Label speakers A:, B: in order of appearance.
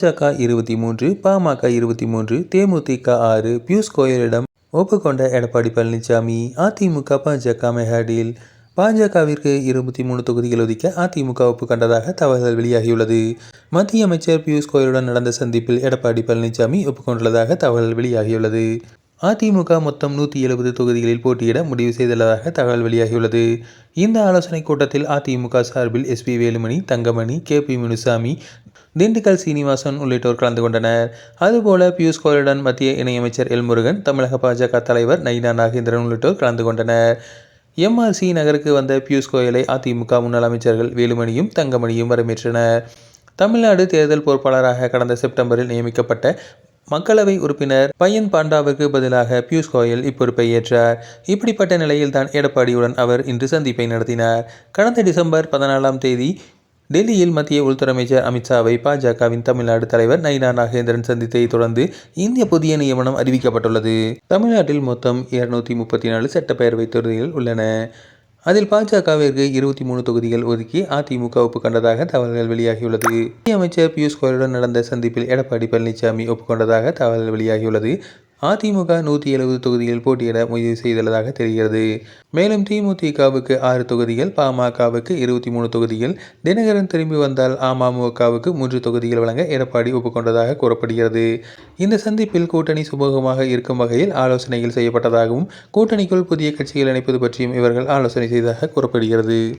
A: பாஜக இருபத்தி மூன்று பாமக இருபத்தி மூன்று தேமுதிக ஆறு பியூஷ் கோயலிடம் ஒப்புக்கொண்ட எடப்பாடி பழனிசாமி அதிமுக பாஜக மெஹாடில் பாஜகவிற்கு இருபத்தி மூணு தொகுதிகள் ஒதுக்க அதிமுக ஒப்புக்கொண்டதாக தகவல்கள் வெளியாகியுள்ளது. மத்திய அமைச்சர் பியூஷ் கோயலுடன் நடந்த சந்திப்பில் எடப்பாடி பழனிசாமி ஒப்புக்கொண்டுள்ளதாக தகவல் வெளியாகியுள்ளது. அதிமுக மொத்தம் நூற்றி எழுபது தொகுதிகளில் போட்டியிட முடிவு செய்துள்ளதாக தகவல் வெளியாகியுள்ளது. இந்த ஆலோசனைக் கூட்டத்தில் அதிமுக சார்பில் S P Velumani Thangamani K P Munusamy Dindigul Srinivasan உள்ளிட்டோர் கலந்து கொண்டனர். அதுபோல பியூஷ் கோயலுடன் மத்திய இணையமைச்சர் எல் முருகன் தமிழக பாஜக தலைவர் நயினா நாகேந்திரன் உள்ளிட்டோர் கலந்து கொண்டனர். எம்ஆர்சி நகருக்கு வந்த பியூஷ் கோயலை அதிமுக முன்னாள் அமைச்சர்கள் வேலுமணியும் தங்கமணியும் வரவேற்றனர். தமிழ்நாடு தேர்தல் பொறுப்பாளராக கடந்த செப்டம்பரில் நியமிக்கப்பட்ட மக்களவை உறுப்பினர் பையன் பாண்டாவுக்கு பதிலாக பியூஷ் கோயல் இப்பொறுப்பை ஏற்றார். இப்படிப்பட்ட நிலையில்தான் எடப்பாடியுடன் அவர் இன்று சந்திப்பை நடத்தினார். கடந்த டிசம்பர் பதினாலாம் தேதி டெல்லியில் மத்திய உள்துறை அமைச்சர் அமித்ஷாவை பாஜகவின் தமிழ்நாடு தலைவர் நயினா நாகேந்திரன் சந்தித்ததை தொடர்ந்து இந்திய புதிய நியமனம் அறிவிக்கப்பட்டுள்ளது. தமிழ்நாட்டில் மொத்தம் இருநூத்தி முப்பத்தி நாலு சட்டப்பேரவை தொகுதிகள் உள்ளன. அதில் பாஜகவிற்கு இருபத்தி மூணு தொகுதிகள் ஒதுக்கி அதிமுக ஒப்புக்கொண்டதாக தகவல்கள் வெளியாகியுள்ளது. மத்திய அமைச்சர் பியூஷ் கோயலுடன் நடந்த சந்திப்பில் எடப்பாடி பழனிசாமி ஒப்புக்கொண்டதாக தகவல்கள் வெளியாகியுள்ளது. அதிமுக நூற்றி எழுபது தொகுதியில் போட்டியிட முடிவு செய்துள்ளதாக தெரிகிறது. மேலும் திமுதிகவுக்கு ஆறு தொகுதிகள் பாமகவுக்கு இருபத்தி மூணு தொகுதிகள் தினகரன் திரும்பி வந்தால் அமமுகவுக்கு மூன்று தொகுதிகள் வழங்க எடப்பாடி ஒப்புக்கொண்டதாக கூறப்படுகிறது. இந்த சந்திப்பில் கூட்டணி சுமூகமாக இருக்கும் வகையில் ஆலோசனைகள் செய்யப்பட்டதாகவும் கூட்டணிக்குள் புதிய கட்சிகள் இணைப்பது பற்றியும் இவர்கள் ஆலோசனை செய்ததாக கூறப்படுகிறது.